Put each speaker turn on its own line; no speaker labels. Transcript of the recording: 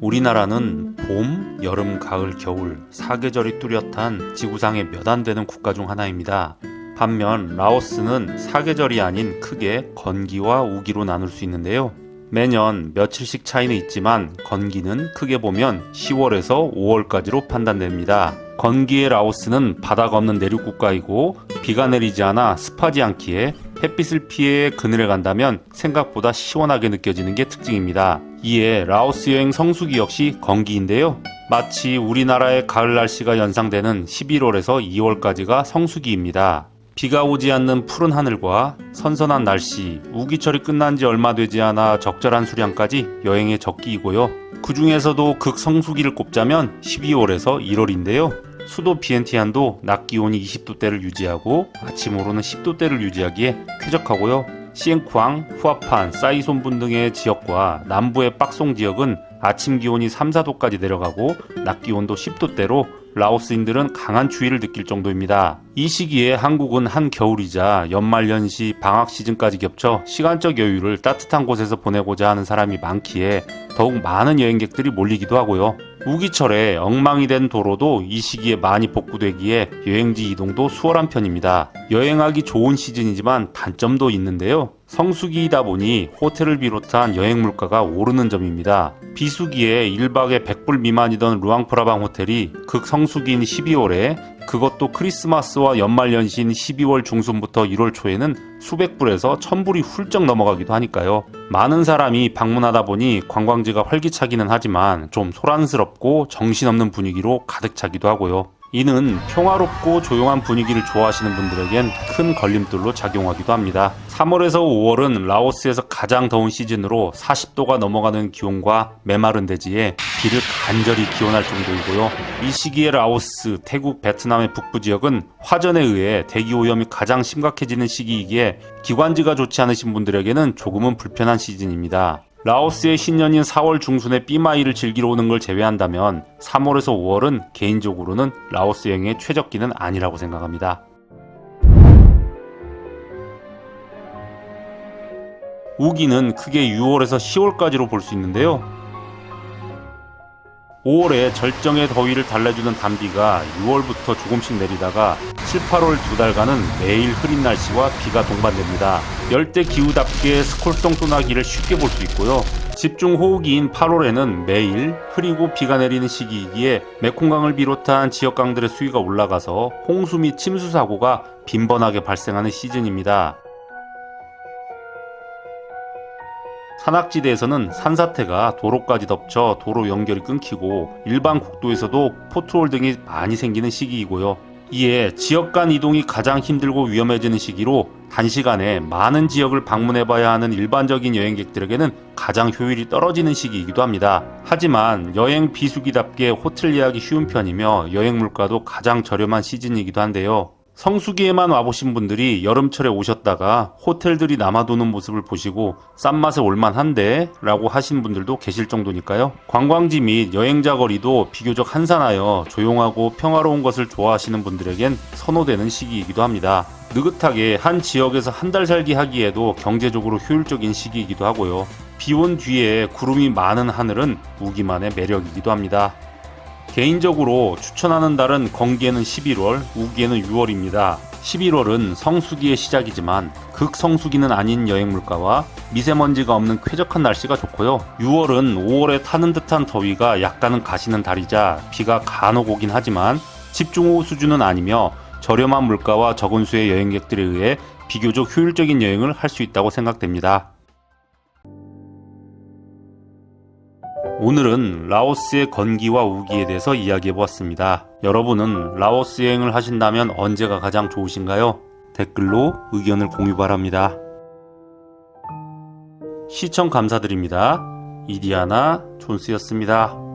우리나라는 봄, 여름, 가을, 겨울 사계절이 뚜렷한 지구상의 몇 안 되는 국가 중 하나입니다. 반면 라오스는 사계절이 아닌 크게 건기와 우기로 나눌 수 있는데요. 매년 며칠씩 차이는 있지만 건기는 크게 보면 10월에서 5월까지로 판단됩니다. 건기의 라오스는 바다가 없는 내륙 국가이고 비가 내리지 않아 습하지 않기에 햇빛을 피해 그늘에 간다면 생각보다 시원하게 느껴지는 게 특징입니다. 이에 라오스 여행 성수기 역시 건기인데요. 마치 우리나라의 가을 날씨가 연상되는 11월에서 2월까지가 성수기입니다. 비가 오지 않는 푸른 하늘과 선선한 날씨, 우기철이 끝난 지 얼마 되지 않아 적절한 수량까지 여행의 적기이고요. 그 중에서도 극성수기를 꼽자면 12월에서 1월인데요. 수도 비엔티안도 낮 기온이 20도대를 유지하고 아침으로는 10도대를 유지하기에 쾌적하고요. 시엔쿠앙, 후아판, 사이손분 등의 지역과 남부의 빡송 지역은 아침 기온이 3, 4도까지 내려가고 낮 기온도 10도대로 라오스인들은 강한 추위를 느낄 정도입니다. 이 시기에 한국은 한겨울이자 연말연시 방학 시즌까지 겹쳐 시간적 여유를 따뜻한 곳에서 보내고자 하는 사람이 많기에 더욱 많은 여행객들이 몰리기도 하고요. 우기철에 엉망이 된 도로도 이 시기에 많이 복구되기에 여행지 이동도 수월한 편입니다. 여행하기 좋은 시즌이지만 단점도 있는데요. 성수기이다 보니 호텔을 비롯한 여행 물가가 오르는 점입니다. 비수기에 1박에 100불 미만이던 루앙프라방 호텔이 극성수기인 12월에 그것도 크리스마스와 연말연시인 12월 중순부터 1월 초에는 수백 불에서 천 불이 훌쩍 넘어가기도 하니까요. 많은 사람이 방문하다 보니 관광지가 활기차기는 하지만 좀 소란스럽고 정신없는 분위기로 가득 차기도 하고요. 이는 평화롭고 조용한 분위기를 좋아하시는 분들에겐 큰 걸림돌로 작용하기도 합니다. 3월에서 5월은 라오스에서 가장 더운 시즌으로 40도가 넘어가는 기온과 메마른 대지에 비를 간절히 기원할 정도이고요. 이 시기에 라오스, 태국, 베트남의 북부 지역은 화전에 의해 대기 오염이 가장 심각해지는 시기이기에 기관지가 좋지 않으신 분들에게는 조금은 불편한 시즌입니다. 라오스의 신년인 4월 중순에 삐마이를 즐기러 오는 걸 제외한다면 3월에서 5월은 개인적으로는 라오스 여행의 최적기는 아니라고 생각합니다. 우기는 크게 6월에서 10월까지로 볼 수 있는데요. 5월에 절정의 더위를 달래주는 단비가 6월부터 조금씩 내리다가 7, 8월 두 달간은 매일 흐린 날씨와 비가 동반됩니다. 열대 기후답게 스콜성 소나기를 쉽게 볼 수 있고요. 집중 호우기인 8월에는 매일 흐리고 비가 내리는 시기이기에 메콩강을 비롯한 지역 강들의 수위가 올라가서 홍수 및 침수 사고가 빈번하게 발생하는 시즌입니다. 산악지대에서는 산사태가 도로까지 덮쳐 도로 연결이 끊기고 일반 국도에서도 포트홀 등이 많이 생기는 시기이고요. 이에 지역 간 이동이 가장 힘들고 위험해지는 시기로 단시간에 많은 지역을 방문해 봐야 하는 일반적인 여행객들에게는 가장 효율이 떨어지는 시기이기도 합니다. 하지만 여행 비수기답게 호텔 예약이 쉬운 편이며 여행 물가도 가장 저렴한 시즌이기도 한데요. 성수기에만 와보신 분들이 여름철에 오셨다가 호텔들이 남아도는 모습을 보시고 싼 맛에 올만한데 라고 하신 분들도 계실 정도니까요. 관광지 및 여행자 거리도 비교적 한산하여 조용하고 평화로운 것을 좋아하시는 분들에겐 선호되는 시기이기도 합니다. 느긋하게 한 지역에서 한 달 살기 하기에도 경제적으로 효율적인 시기이기도 하고요. 비온 뒤에 구름이 많은 하늘은 우기만의 매력이기도 합니다. 개인적으로 추천하는 달은 건기에는 11월, 우기에는 6월입니다. 11월은 성수기의 시작이지만 극성수기는 아닌 여행 물가와 미세먼지가 없는 쾌적한 날씨가 좋고요. 6월은 5월에 타는 듯한 더위가 약간은 가시는 달이자 비가 간혹 오긴 하지만 집중호우 수준은 아니며 저렴한 물가와 적은 수의 여행객들에 의해 비교적 효율적인 여행을 할 수 있다고 생각됩니다. 오늘은 라오스의 건기와 우기에 대해서 이야기해 보았습니다. 여러분은 라오스 여행을 하신다면 언제가 가장 좋으신가요? 댓글로 의견을 공유 바랍니다. 시청 감사드립니다. 이디아나 존스였습니다.